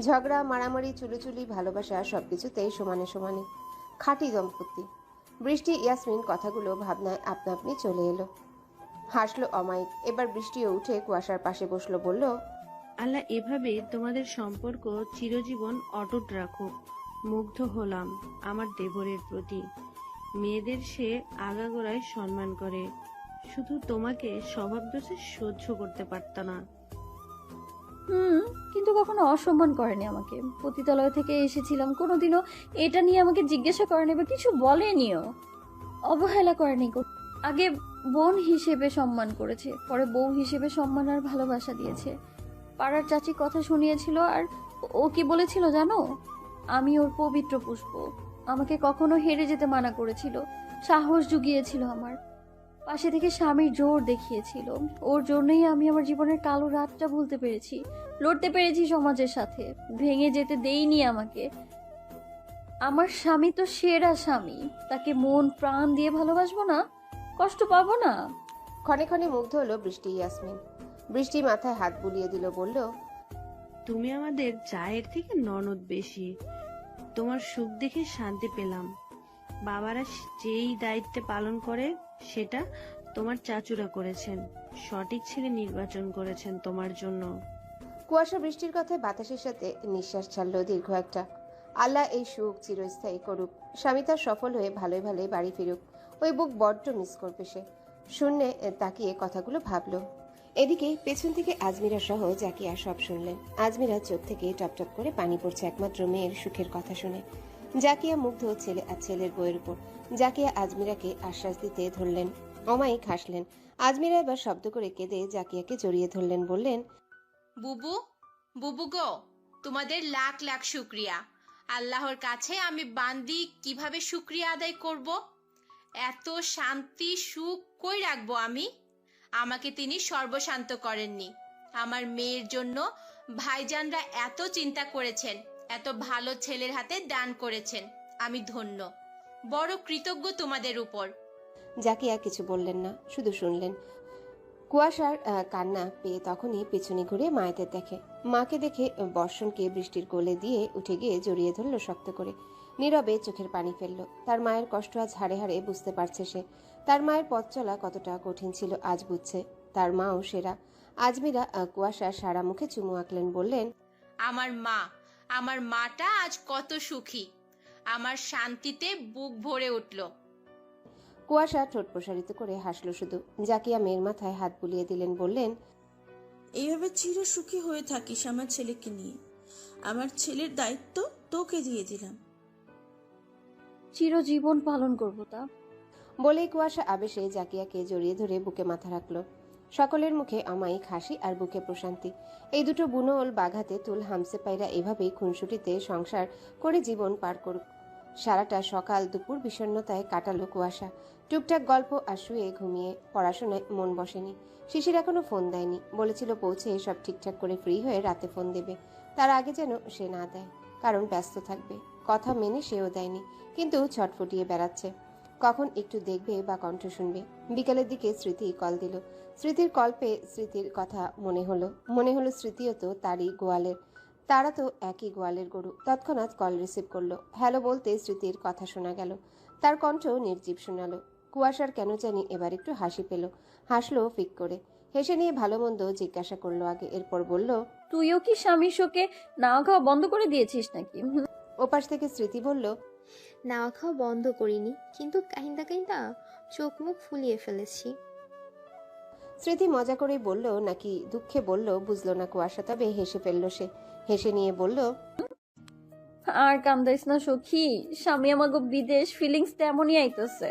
ঝগড়া, মারামারি, চুলোচুলি, ভালোবাসা সবকিছুতেই সমানে সমানে। খাঁটি দম্পতি। বৃষ্টি, ইয়াসমিন কথাগুলো ভাবনায় আপনা আপনি চলে এলো। হাসলো অমায়িক। এবার বৃষ্টিও উঠে কুয়াশার পাশে বসল, বলল, আল্লাহ এভাবে তোমাদের সম্পর্ক চিরজীবন অটুট রাখুক মুগ্ধ হলাম আমার দেবরের প্রতি। মেয়েদের সে আগাগোড়ায় সম্মান করে। শুধু তোমাকে স্বভাব দোষে সহ্য করতে পারত না। হুম, কিন্তু কখনো অসম্মান করেনি আমাকে। পতিতালয় থেকে এসেছিলাম, কোনোদিনও এটা নিয়ে আমাকে জিজ্ঞাসা করেনি বা কিছু বলেনিও। অবহেলা করেনি আগে বোন হিসেবে সম্মান করেছে, পরে বউ হিসেবে সম্মান আর ভালোবাসা দিয়েছে। পাড়ার চাচি কথা শুনিয়েছিল আর ও কি বলেছিল জানো? আমি ওর পবিত্র পুষ্প। আমাকে কখনো হেরে যেতে মানা করেছিল। সাহস জুগিয়েছিল আমার। পাশে থেকে স্বামীর জোর দেখিয়েছিল। ওর জন্যই আমি আমার জীবনের কালো রাতটা ভুলতে পেরেছি। লড়তে পেরেছি সমাজের সাথে। ভেঙে যেতে দেইনি আমাকে। আমার স্বামী তো সেরা স্বামী। তাকে মন প্রাণ দিয়ে ভালোবাসবো না? কষ্ট পাবো না? ক্ষণে ক্ষণে মুগ্ধ হলো বৃষ্টি ইয়াসমিন। বৃষ্টি মাথায় হাত বুলিয়ে দিল বলল তুমি আমাদের চায়ের থেকে ননদ বেশি। তোমার সুখ দেখে শান্তি পেলাম। বাবারা যেই দায়িত্বে পালন করে, সেটা তোমার চাচুরা করেছেন। সঠিক ছেলে নির্বাচন করেছেন তোমার জন্য। কুয়াশা বৃষ্টির কথায় বাতাসের সাথে নিঃশ্বাস ছাড়লো দীর্ঘ একটা। আল্লাহ এই সুখ চিরস্থায়ী করুক। স্বামী তার সফল হয়ে ভালোই ভালোই বাড়ি ফিরুক। ওই বুক বড্ড মিস করবে সে। শূন্যে তাকিয়ে কথাগুলো ভাবলো। এদিকে পেছন থেকে আজমিরা সহ জাকিয়া সব শুনলেন। আজমিরা চোখ থেকে টপটপ করে পানি পড়ছে একমাত্র মেয়ের সুখের কথা শুনে। জাকিয়া মুগ্ধ ছেলে আর ছেলের বইয়ের উপর। জাকিয়া আজমিরাকে আশ্বাস দিতে ধরলেন। অমায়িক হাসলেন। আজমিরা এবার শব্দ করে কেঁদে জাকিয়াকে জড়িয়ে ধরলেন, বললেন, বুবু বুবু গো, তোমাদের লাখ লাখ শুক্রিয়া। আল্লাহর কাছে আমি বান্দি কীভাবে শুক্রিয়া আদায় করব? এত শান্তি, সুখ কই রাখব আমি? আমাকে তিনি সর্বশান্ত করেননি। আমার মেয়ের জন্য ভাইজানরা এত চিন্তা করেছেন। এত ভালো ছেলের হাতে দান করেছেন। আমি ধন্য। বড় কৃতজ্ঞ তোমাদের উপর। জাকিয়া কিছু বললেন না শুধু শুনলেন। কুয়াশার আহ, কান্না পেয়ে তখনই পিছনে ঘুরে মায়েদের দেখে। মাকে দেখে বর্ষণকে বৃষ্টির কোলে দিয়ে উঠে গিয়ে জড়িয়ে ধরলো শক্ত করে। নীরবে চোখের পানি ফেলল। তার মায়ের কষ্ট আজ হাড়ে হাড়ে বুঝতে পারছে সে। তার মায়ের পথ চলা কতটা কঠিন ছিল আজ বুঝছে। তার মাও সেরা। আজমিরা আহ, কুয়াশার সারা মুখে চুমু আঁকলেন বললেন আমার মা আমার মাটা আজ কত সুখী। আমার শান্তিতে বুক ভরে উঠল। কুয়াশা ঠোঁট প্রসারিত করে হাসলো শুধু। জাকিয়া মেয়ের মাথায় হাত বুলিয়ে দিলেন বললেন এইভাবে চির সুখী হয়ে থাকিস আমার ছেলেকে নিয়ে। আমার ছেলের দায়িত্ব তোকে দিয়ে দিলাম। চিরজীবন পালন করব তা। বলেই কুয়াশা আবেশে জাকিয়াকে জড়িয়ে ধরে বুকে মাথা রাখল। সকলের মুখে অমায়িক হাসি আর বুকে প্রশান্তি। এই দুটো বুনোল বাঘাতে তুল হামসে পায়রা এভাবেই খুনসুটিতে সংসার করে জীবন পার করুক। সারাটা সকাল দুপুর বিষণ্ণতায় কাটালো কুয়াশা। টুকটাক গল্প আর শুয়ে ঘুমিয়ে পড়াশোনায় মন বসেনি। শিশির এখনও ফোন দেয়নি। বলেছিল পৌঁছে সব ঠিকঠাক করে ফ্রি হয়ে রাতে ফোন দেবে। তার আগে যেন সে না দেয়, কারণ ব্যস্ত থাকবে। কথা মেনে সেও দেয়নি, কিন্তু ছটফটিয়ে বেড়াচ্ছে। কখন একটু দেখবে বা কণ্ঠ শুনবে? বিকালের দিকে স্মৃতি কল দিল। স্মৃতির কল্পে স্মৃতির কথা মনে হলো। মনে হলো স্মৃতিও তো তারই গোয়ালের। তারা তো একই গোয়ালের গরু। তৎক্ষণাৎ কল রিসিভ করল। হ্যালো বলতে স্মৃতির কথা শোনা গেল। তার কণ্ঠ নির্জীব শোনালো। কুয়াশার কেন জানি এবার একটু হাসি পেল। হাসলো ফিক করে। হেসে নিয়ে ভালো মন্দ জিজ্ঞাসা করল আগে। এরপর বলল তুইও কি স্বামীর শোকে না খাওয়া বন্ধ করে দিয়েছিস নাকি? ওপাশ থেকে স্মৃতি বলল নাওয়া খাওয়া বন্ধ করিনি কিন্তু কাহিন্দা কাহিন্দা চোখ মুখ ফুলিয়ে ফেলেছি। স্মৃতি মজা করেই বলল নাকি দুঃখে বলল বুঝলো না কুয়াশা তবে হেসে ফেলল সে। হেসে নিয়ে বলল আর কান্দাইস না সখী স্বামী আমাকে বিদেশ ফিলিংস তেমনই আইতেছে।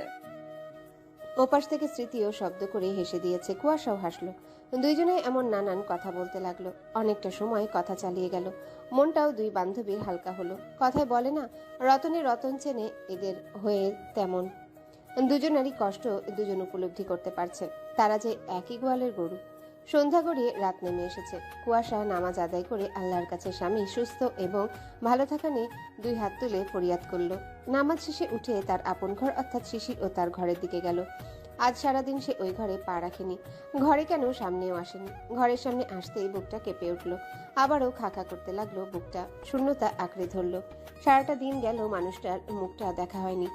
ওপাশ থেকে স্মৃতিও শব্দ করে হেসে দিয়েছে কুয়াশাও হাসলো। দুইজনে এমন নানান কথা বলতে লাগল। অনেকটা সময় কথা চালিয়ে গেল। মনটাও দুই বান্ধবীর হালকা হলো। কথায় বলে না, রতনে রতন চেনে এদের হয়ে তেমন। দুজনারই কষ্ট দুজন উপলব্ধি করতে পারছে। তারা যে একই গোয়ালের গরু। সন্ধ্যা গড়িয়ে রাত নেমে এসেছে। কুয়াশা নামাজ আদায় করে আল্লাহর কাছে স্বামী সুস্থ এবং ভালো থাকা নিয়ে দুই হাত তুলে ফরিয়াদ করল। নামাজ শেষে উঠে তার আপন ঘর অর্থাৎ শিশির ও তার ঘরের দিকে গেল। আজ সারাদিন সে ওই ঘরে পা রাখেনি। ঘরে কেন সামনেও আসেনি? ঘরের সামনে আসতেই বুকটা কেঁপে উঠল। আবারও খাখা করতে লাগল বুকটা। শূন্যতা আঁকড়ে ধরলো। সারাটা দিন গেল মানুষটার মুখটা দেখা হয়নি।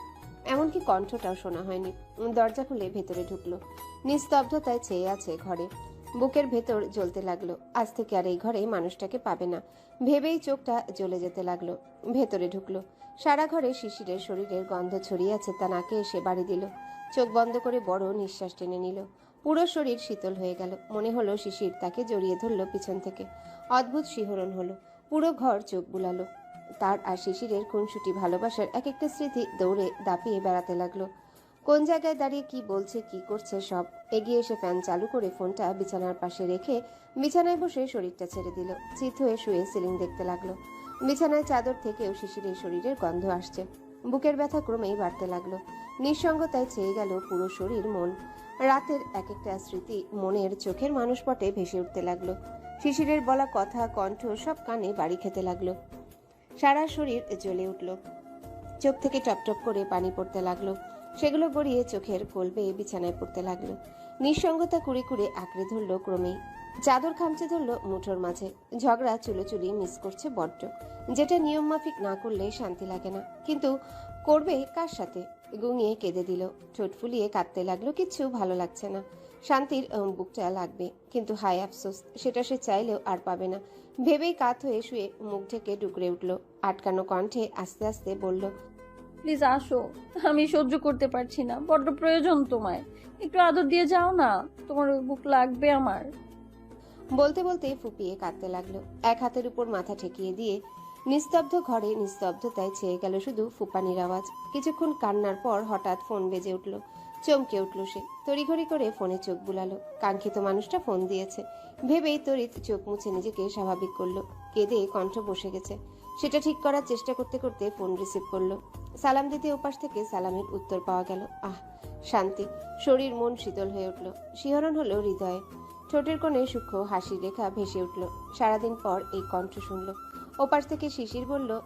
এমনকি কণ্ঠটাও শোনা হয়নি। দরজা খুলে ভেতরে ঢুকলো। নিস্তব্ধতায় চেয়ে আছে ঘরে। বুকের ভেতর জ্বলতে লাগল। আজ থেকে আর এই ঘরে মানুষটাকে পাবে না। ভেবেই চোখটা জ্বলে যেতে লাগল। ভেতরে ঢুকলো। সারা ঘরে শিশিরের শরীরের গন্ধ ছড়িয়ে আছে তা নাকে এসে বাড়ি দিল। চোখ বন্ধ করে বড় নিঃশ্বাস টেনে নিল। পুরো শরীর শীতল হয়ে গেল। মনে হলো শিশির তাকে জড়িয়ে ধরলো পিছন থেকে। অদ্ভুত শিহরণ হলো। পুরো ঘর চোখ বুলালো। তার আর শিশিরের খুনসুটি ভালোবাসার এক একটা স্মৃতি দৌড়ে দাপিয়ে বেড়াতে লাগল। কোন জায়গায় দাঁড়িয়ে কি বলছে, কি করছে সব? এগিয়ে এসে ফ্যান চালু করে ফোনটা বিছানার পাশে রেখে বিছানায় বসে শরীরটা ছেড়ে দিল। চিত হয়ে শুয়ে সিলিং দেখতে লাগল। বিছানায় চাদর থেকেও শিশিরের শরীরের গন্ধ আসছে। বুকের ব্যথা ক্রমেই বাড়তে লাগল। নিঃসঙ্গতায় চেয়ে গেল পুরো শরীর, মন। রাতের এক একটা স্মৃতি মনের চোখের মানুষপটে ভেসে উঠতে লাগল। শিশিরের বলা কথা, কণ্ঠ সব কানে বাড়ি খেতে লাগল। সারা শরীর জ্বলে উঠল। চোখ থেকে টপটপ করে পানি পড়তে লাগল। সেগুলো গড়িয়ে চোখের কোল বেয়ে বিছানায় পড়তে লাগল। নিঃসঙ্গতা কুড়ে কুড়ে আঁকড়ে ধরলো ক্রমেই। চাদর খামচে ধরলো মুঠোর মাঝে। ঝগড়া চুলোচুলি মিস করছে বড্ড। যেটা নিয়ম মাফিক না করলে শান্তি লাগে না। কিন্তু করবে কার সাথে? গুঙিয়ে কেঁদে দিল। ঠোঁট ফুলিয়ে কাঁদতে লাগল কিচ্ছু ভালো লাগছে না। শান্তির বুকটা লাগবে। কিন্তু হায় আফসোস, সেটা সে চাইলেও আর পাবে না। ভেবেই কাত হয়ে শুয়ে মুখ ঢেকে ডুকরে উঠল। আটকানো কণ্ঠে আস্তে আস্তে বলল প্লিজ আসো। আমি সহ্য করতে পারছি না। বড্ড প্রয়োজন তোমায়। একটু আদর দিয়ে যাও না। তোমার বুক লাগবে আমার। বলতে বলতে ফুপিয়ে কাঁদতে লাগল। এক হাতের উপর মাথা ঠেকিয়ে দিয়ে নিস্তব্ধ ঘরে নিস্তব্ধতায় ছেয়ে গেল শুধু ফুপানির আওয়াজ। কিছুক্ষণ কান্নার পর হঠাৎ ফোন বেজে উঠল। চমকে উঠল সে। তড়িঘড়ি করে ফোনে চোখ বুলালো। কাঙ্ক্ষিত মানুষটা ফোন দিয়েছে। ভেবেই তড়িৎ চোখ মুছে নিজেকে স্বাভাবিক করল। কেঁদে কণ্ঠ বসে গেছে। সেটা ঠিক করার চেষ্টা করতে করতে ফোন রিসিভ করল। সালাম দিতে ওপাশ থেকে সালামের উত্তর পাওয়া গেল। আহ শান্তি। শরীর মন শীতল হয়ে উঠল। শিহরণ হলো হৃদয়ে। ঠোঁটের কোণে সূক্ষ্ম হাসির রেখা ভেসে উঠল। সারাদিন পর এই কণ্ঠ শুনল। ওপাশ থেকে শিশির বলল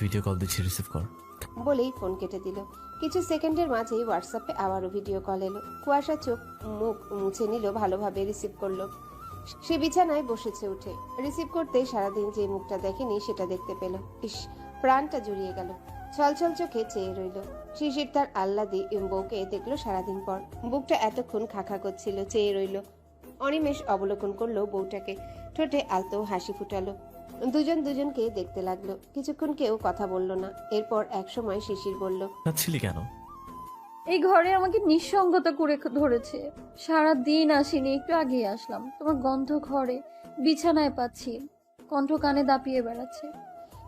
ভিডিও কল দিচ্ছি রিসিভ কর বলেই ফোন কেটে দিল। কিছু সেকেন্ডের মাঝেই হোয়াটসঅ্যাপে আবারও ভিডিও কল এলো। কুয়াশা চোখ মুখ মুছে নিল ভালোভাবে রিসিভ করল। সে বিছানায় বসেছে উঠে। রিসিভ করতে সারাদিন যে মুখটা দেখেনি সেটা দেখতে পেল। ইস, প্রাণটা জুড়িয়ে গেল। ছলছল চোখে চেয়ে রইল। শিশির তার আহ্লাদি বউকে দেখল সারাদিন পর। বুকটা এতক্ষণ খাখা করছিল, চেয়ে রইল। অনিমেষ অবলোকন করল বউটাকে। ঠোঁটে আলতো হাসি ফুটালো। দুজন দুজনকে দেখতে লাগল। কিছুক্ষণ কেউ কথা বলল না। এরপর এক সময় শিশির বলল কেন? এই ঘরে আমাকে নিঃসঙ্গতা করে ধরেছে। সারা দিন আসিনি একটু আগেই আসলাম। তোমার গন্ধ ঘরে বিছানায় পাচ্ছি। কণ্ঠ কানে দাপিয়ে বেড়াচ্ছে।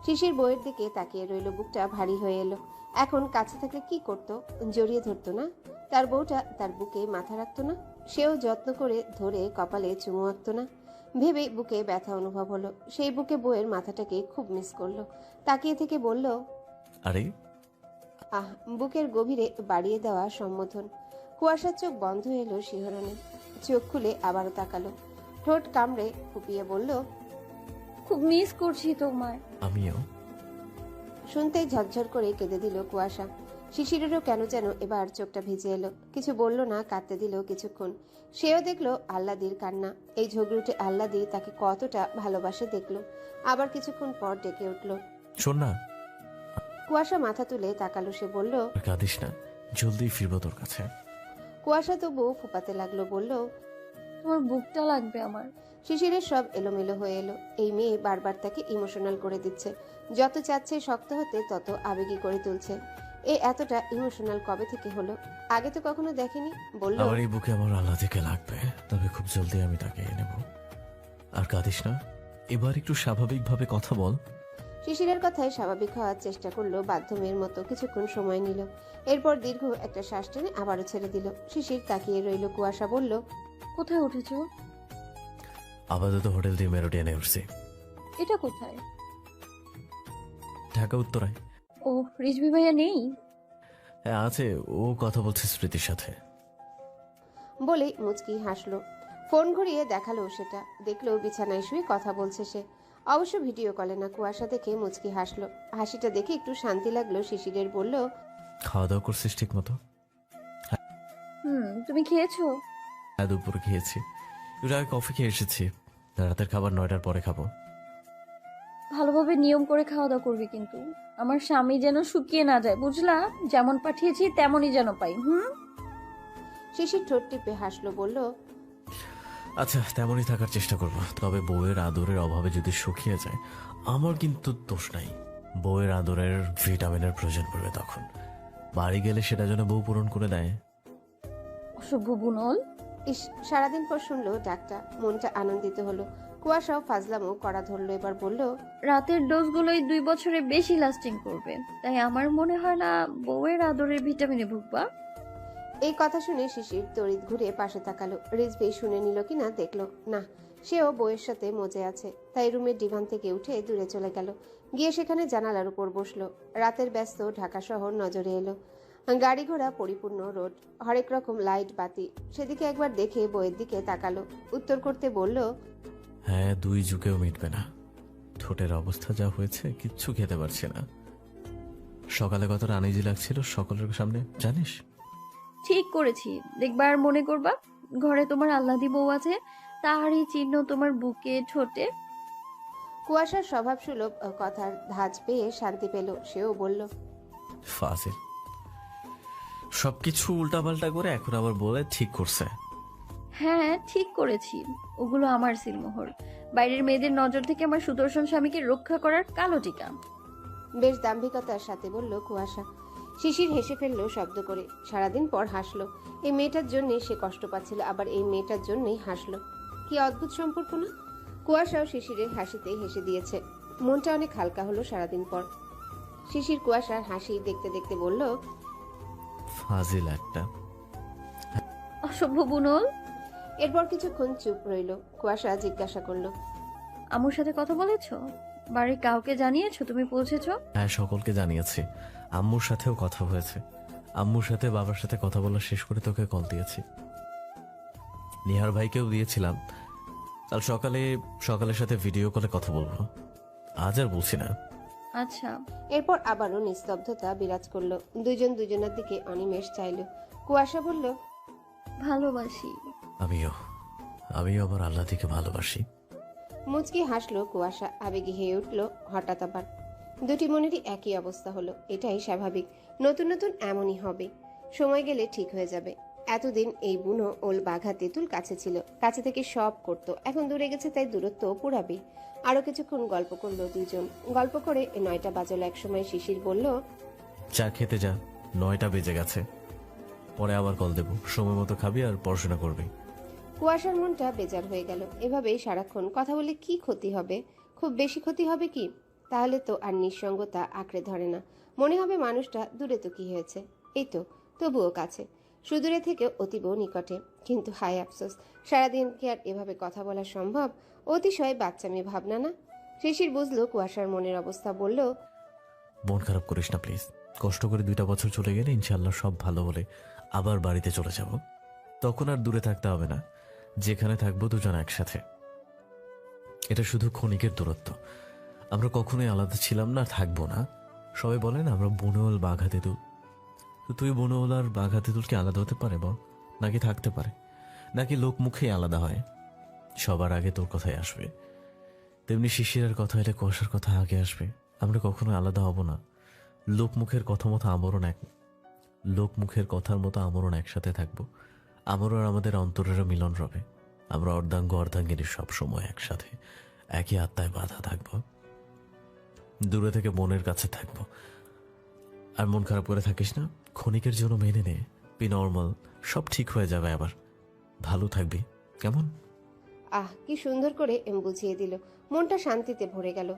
শিশির বইয়ের দিকে তাকিয়ে রইল বুকটা ভারী হয়ে এলো। এখন কাছে থাকলে কি করতো? জড়িয়ে ধরতো না? তার বউটা তার বুকে মাথা রাখতো না? সেও যত্ন করে ধরে কপালে চুমু আঁকতো না? ভেবে বুকে ব্যথা অনুভব হলো। সেই বুকে বউয়ের মাথাটাকে খুব মিস করল। তাকিয়ে থেকে বলল আরে আহ বুকের গভীরে বাড়িয়ে দেওয়া সম্বোধন। কুয়াশার চোখ বন্ধ এলো শিহরণে। চোখ খুলে আবারও তাকালো। ঠোঁট কামড়ে ফুপিয়ে বলল খুব মিস করছি তোমায়। আমিও। শুনতেই ঝরঝর করে কেঁদে দিল কুয়াশা। শিশিরেরও কেন যেন এবার চোখটা ভিজে এলো। কিছু বলল না কাঁদতে দিল কিছুক্ষণ। সেও দেখল আল্লাদির কান্না। এই ঝগড়ুটে আল্লাদি তাকে কতটা ভালোবাসে দেখল। আবার কিছুক্ষণ পর ডেকে উঠল। শোন না কুয়াশা মাথা তুলে তাকালো সে বলল আর কাঁদিস না জলদি ফিরবো তোর কাছে। কুয়াশা তবু ফুপাতে লাগল বলল তোমার বুকটা লাগবে আমার। শিশিরের সব এলোমেলো হয়ে এলো। এই মেয়ে বারবার তাকে ইমোশনাল করে দিচ্ছে। যত চাচ্ছে শক্ত হতে তত আবেগী করে তুলছে। এ এতটা ইমোশনাল কবে থেকে হলো? আগে তো কখনো দেখেনি? বলল আমার এই বুকে আমার আল্লাহ থেকে লাগবে তবে খুব জলদি আমি তাকে এনে নেব। আর কাঁদিস না এবার একটু স্বাভাবিকভাবে কথা বল। শিশিরের কথায় স্বাভাবিক হওয়ার চেষ্টা করল বাধ্য মেয়ের মতো কিছুক্ষণ সময় নিল। এরপর দীর্ঘ একটা শ্বাস টেনে আবারও ছেড়ে দিল। শিশির তাকিয়ে রইল কুয়াশা বলল কোথায় উঠেছো? আপাতত হোটেল দিয়ে মেরোডিয়ানে উঠছি। এটা কোথায়? ঢাকা উত্তরায়। ও রিজবি ভাইয়া নেই? হ্যাঁ আছে। ও কথা বলছে স্মৃতির সাথে। বলেই মুচকি হাসলো। ফোন ঘুরিয়ে দেখাল সেটা। দেখল বিছানায় শুয়ে কথা বলছে সে। অবশ্য ভিডিও কলে না কুয়াশা দেখে মুচকি হাসলো। হাসিটা দেখে একটু শান্তি লাগল শিশিরের বলল খাওয়া দাওয়া করছিস ঠিক মতো? হুম তুমি খেয়েছো? হ্যাঁ দুপুরে খেয়েছি। একটু আগে কফি খেয়ে এসেছি। রাতের খাবার নয়টার পরে খাব। ভালোভাবে নিয়ম করে খাওয়া দাওয়া করবি কিন্তু। আমার স্বামী যেন শুকিয়ে না যায় বুঝলা? যেমন পাঠিয়েছি তেমনই যেন পাই হুম? শিশির ঠোঁট টিপে হাসলো বলল আচ্ছা তেমনই থাকার চেষ্টা করব। তবে বউয়ের আদরের অভাবে যদি শুকিয়ে যায় আমার কিন্তু দোষ নাই। বউয়ের আদরের ভিটামিনের প্রয়োজন পড়বে তখন। বাড়ি গেলে সেটা যেন বউ পূরণ করে দেয়। অসভ্য বুনল। ইস সারাদিন পর শুনলো ডাকটা মনটা আনন্দিত হলো। কুয়াশাও ফাজলামও করা ধরলো এবার বলল রাতের ডোজগুলোই দুই বছরে বেশি লাস্টিং করবে। তাই আমার মনে হয় না বউয়ের আদরের ভিটামিনে ভুগবা। এই কথা শুনে শিশির তড়িৎ ঘুরে পাশে তাকালো। রিজভি শুনে নিল কিনা, দেখল, না, সেও বইয়ের সাথে মজে আছে। তাই রুমের ডিভান থেকে উঠে দূরে চলে গেল। গিয়ে সেখানে জানালার উপর বসল। রাতের ব্যস্ত ঢাকা শহর নজরে এলো। গাড়ি ঘোড়া পরিপূর্ণ রোড, হরেক রকম লাইট বাতি। সেদিকে একবার দেখে বইয়ের দিকে তাকালো। উত্তর করতে বলল হ্যাঁ দুই যুগেও মিটবে না। ঠোঁটের অবস্থা যা হয়েছে কিচ্ছু খেতে পারছি না। সকালে কত আনিজি লাগছিল সকলের সামনে, জানিস? ঠিক করেছি। দেখবার মনে করবা ঘরে তোমার আল্লাদি বউ আছে তাহারই চিহ্ন তোমার বুকে ঠোঁটে কুয়াশার স্বভাব সুলভ কথার ধাঁচ পেয়ে শান্তি পেল সেও বলল ফাজিল। সবকিছু উল্টাপাল্টা করে এখন আবার বলে ঠিক করছে। হ্যাঁ ঠিক করেছি। ওগুলো আমার সিলমোহর। বাইরের মেয়েদের নজর থেকে আমার সুদর্শন স্বামীকে রক্ষা করার কালো টিকা। বেশ দাম্ভিকতার সাথে বলল কুয়াশা শিশির হেসে ফেলল শব্দ করে। সারাদিন পর হাসলো। এই মেয়েটার জন্যে সে কষ্ট পাচ্ছিল আবার এই মেয়েটার জন্যই হাসলো। কি অদ্ভুত সম্পর্ক না? কুয়াশাও শিশিরের হাসিতে হেসে দিয়েছে। মনটা অনেক হালকা হলো সারাদিন পর। শিশির কুয়াশার হাসি দেখতে দেখতে বলল ফাজিল একটা। অসভ্য বুনল। এরপর কিছুক্ষণ চুপ রইল। কুয়াশা জিজ্ঞাসা করল আমুর সাথে কথা বলেছ? বাড়ির কাউকে জানিয়েছো? তুমি পৌঁছেছো হ্যাঁ সকলকে জানিয়েছি। আম্মুর সাথেও কথা হয়েছে। আম্মুর সাথে বাবার সাথে কথা বলা শেষ করে তোকে কল দিয়েছি। নিহার ভাইকেও দিয়েছিলাম। কাল সকালে সকালের সাথে ভিডিও কলে কথা বলব। আজ আর বলছি না। আচ্ছা। এরপর আবারও নিস্তব্ধতা বিরাজ করল। দুইজন দুজনের দিকে অনিমেষ চাইলো। কুয়াশা বলল ভালোবাসি। আমিও। আমিও আমার আল্লাহ থেকে ভালোবাসি। মুচকি হাসলো কুয়াশা। আবেগে হয়ে উঠল। হঠাৎ আবার দুটি মনেরই একই অবস্থা হলো এটাই স্বাভাবিক। নতুন নতুন এমনই হবে। সময় গেলে ঠিক হয়ে যাবে। এতদিন এই বুনো ওল বাঘা তেঁতুল কাছে ছিল। কাছে থেকে সব করত। এখন দূরে গেছে তাই দূরত্ব পুরাবে। আরও কিছুক্ষণ গল্প করল দুইজন গল্প করে নয়টা বাজল। এক সময় শিশির বলল চা খেতে যা। নয়টা বেজে গেছে। পরে আবার কল দেবো। সময় মতো খাবি আর পড়াশোনা করবি। কুয়াশার মনটা বেজার হয়ে গেল। এভাবেই সারাক্ষণ কথা বলে কি ক্ষতি হবে? খুব বেশি ক্ষতি হবে কি? তাহলে তো আর নিঃসঙ্গতা আঁকড়ে ধরে না। মনে হবে মানুষটা দূরে তো কি হয়েছে। এই তো, তবুও কাছে। সুদূরে থেকে অতীব নিকটে। কিন্তু হাই আফসোস, সারাদিন কি আর এভাবে কথা বলা সম্ভব? অতিশয় বাচ্চা মেয়ে ভাবনা না? শিশির বুঝলো কুয়াশার মনের অবস্থা, বলল, মন খারাপ করিস না, প্লিজ। কষ্ট করে দুইটা বছর চলে গেলে ইনশাল্লাহ সব ভালো হলে আবার বাড়িতে চলে যাব। তখন আর দূরে থাকতে হবে না। যেখানে থাকব দুজন একসাথে। এটা শুধু ক্ষণিকের দূরত্ব। আমরা কখনোই আলাদা ছিলাম না থাকব না। সবাই বলেন, আমরা বনওয়াল বাঘা তেঁতুল তো তুই বনওয়াল আর বাঘা তেঁতুল আলাদা হতে পারে, বল? নাকি থাকতে পারে? নাকি লোক মুখেই আলাদা হয়? সবার আগে তোর কথাই আসবে। তেমনি শিশিরের কথা এলে কুয়াশার কথা আগে আসবে। আমরা কখনো আলাদা হব না। লোকমুখের কথা মতো আমরণ এক লোক মুখের কথার মতো আমরণ একসাথে থাকব। আমরও আর আমাদের অন্তরেরও মিলন রবে। আমরা অর্ধাঙ্গ অর্ধাঙ্গিনী সব সময় একসাথে। একই আত্মায় বাধা থাকব। দূরে থেকে মনের কাছে থাকব। আর মন খারাপ করে থাকিস না। ক্ষণিকের জন্য মেনে নে। বি নর্মাল সব ঠিক হয়ে যাবে আবার। ভালো থাকবি। কেমন? আহ কি সুন্দর করে এম বুঝিয়ে দিল। মনটা শান্তিতে ভরে গেল।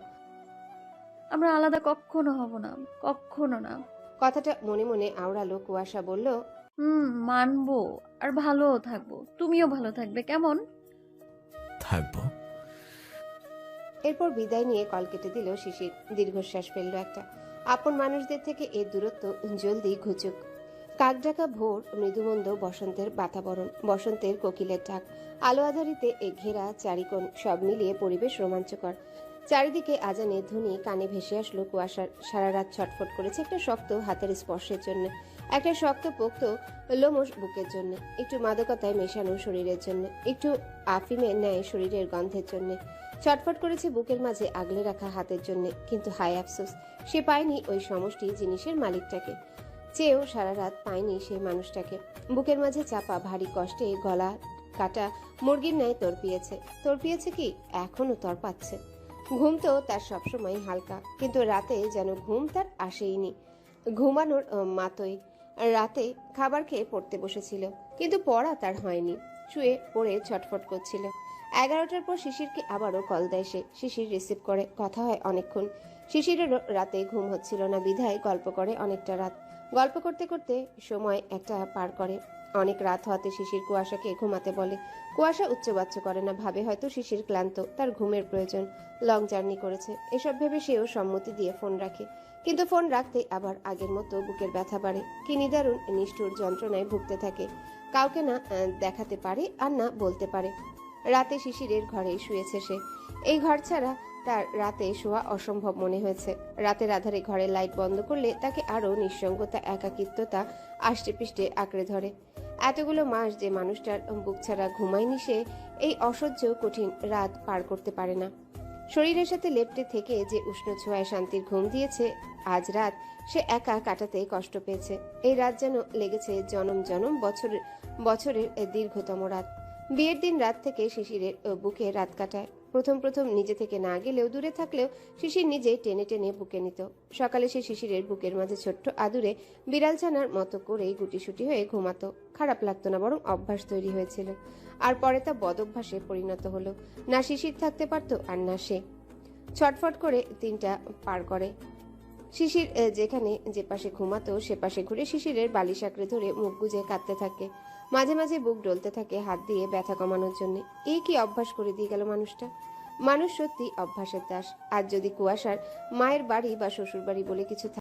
আমরা আলাদা কখনো হব না। কখনো না। কথাটা মনে মনে আওড়ালো কুয়াশা বলল হুম মানবো। আর ভালোও থাকব। তুমিও ভালো থাকবে। কেমন? থাকব। এরপর বিদায় নিয়ে কল কেটে দিল শিশির। দীর্ঘশ্বাস ফেলল একটা। আপন মানুষদের থেকে এর দূরত্ব জলদি ঘুচুক। কাকডাকা ভোর, মৃদুমন্দ বসন্তের বাতাবরণ, বসন্তের কোকিলের ডাক আলো আধারিতে এ ঘেরা চারিকোণ সব মিলিয়ে পরিবেশ রোমাঞ্চকর। চারিদিকে আজানের ধ্বনি কানে ভেসে আসলো কুয়াশার সারা রাত ছটফট করেছে একটা শক্ত হাতের স্পর্শের জন্য। একটা শক্ত পোক্ত লোমস বুকের জন্য, একটু মাদকতায় মেশানো শরীরের জন্য, একটু আফিমের ন্যায় শরীরের গন্ধের জন্য। ছটফট করেছে বুকের মাঝে আগলে রাখা হাতের জন্য, কিন্তু হায় আফসোস, সে পায়নি ওই সমষ্টি জিনিসের মালিকটাকে। চেয়েও সারা রাত পায়নি সেই মানুষটাকে। বুকের মাঝে চাপা ভারী কষ্টে গলা কাটা মুরগির ন্যায় তরপিয়েছে তরপিয়েছে কি? এখনও তরপাচ্ছে ঘুম তো তার সবসময় হালকা, কিন্তু রাতে যেন ঘুম তার আসেইনি। ঘুমানোর মাতই রাতে খাবার খেয়ে পড়তে বসেছিল, কিন্তু পড়া তার হয়নি। শুয়ে পড়ে ছটফট করছিল। এগারোটার পর শিশিরকে আবারও কল দেয় সে। শিশির রিসিভ করে, কথা হয় অনেকক্ষণ। শিশিরেরও রাতে ঘুম হচ্ছিল না, বিধায় গল্প করে অনেকটা রাত। গল্প করতে করতে সময় একটা পার করে। অনেক রাত হওয়াতে শিশির কুয়াশাকে ঘুমাতে বলে। কুয়াশা উচ্চবাচ্য করে না, ভাবে হয়তো শিশির ক্লান্ত, তার ঘুমের প্রয়োজন। লং জার্নি করেছে। এসব ভেবে সেও সম্মতি দিয়ে ফোন রাখে। কিন্তু ফোন রাখতে আবার আগের মতো বুকের ব্যথা বাড়ে। কি নিদারুণ নিষ্ঠুর যন্ত্রণায় ভুগতে থাকে। কাউকে না দেখাতে পারে আর না বলতে পারে। রাতে শিশিরের ঘরেই শুয়েছে সে। এই ঘর ছাড়া তার রাতে শোয়া অসম্ভব মনে হয়েছে। রাতের আধারে ঘরের লাইট বন্ধ করলে তাকে আরও নিঃসঙ্গতা, একাকিত্বতা আষ্টে পিষ্টে আঁকড়ে ধরে। এতগুলো মাস যে মানুষটার বুক ছাড়া ঘুমায়নি সে, এই অসহ্য, কঠিন রাত পার করতে পারে না। শরীরের সাথে লেপটে থেকে যে উষ্ণ ছোঁয়ায় শান্তির ঘুম দিয়েছে, আজ রাত সে একা কাটাতে কষ্ট পেয়েছে। এই রাত যেন লেগেছে জনম জনম বছরের বছরের দীর্ঘতম রাত। বিয়ের দিন রাত থেকে শিশিরের বুকে রাত কাটায়। প্রথম প্রথম নিজে থেকে না গেলেও দূরে থাকলেও শিশির নিজেই টেনে টেনে বুকে নিত। সকালে সে শিশিরের বুকের মাঝে ছোট্ট আদুরে বিড়াল ছানার মতো করেই গুটিসুটি হয়ে ঘুমাতো। খারাপ লাগতো না, বরং অভ্যাস তৈরি হয়েছিল। আর পরে তা বদভ্যাসে পরিণত হলো। না শিশির থাকতে পারতো আর না সে। ছটফট করে তিনটা পার করে। শিশির যেখানে যে পাশে ঘুমাতো, সে পাশে ঘুরে শিশিরের বালিশ আঁকড়ে ধরে মুখ গুজে কাঁদতে থাকে। মাঝে মাঝে বুক ডলতে থাকে হাত দিয়ে ব্যথা কমানোর জন্য। এই কি অভ্যাস করে দিয়ে গেল মানুষটা? মানুষ সত্যি অভ্যাসের দাস। আর যদি কুয়াশার মায়ের বাড়ি বা শ্বশুর বাড়ি বলে কিছু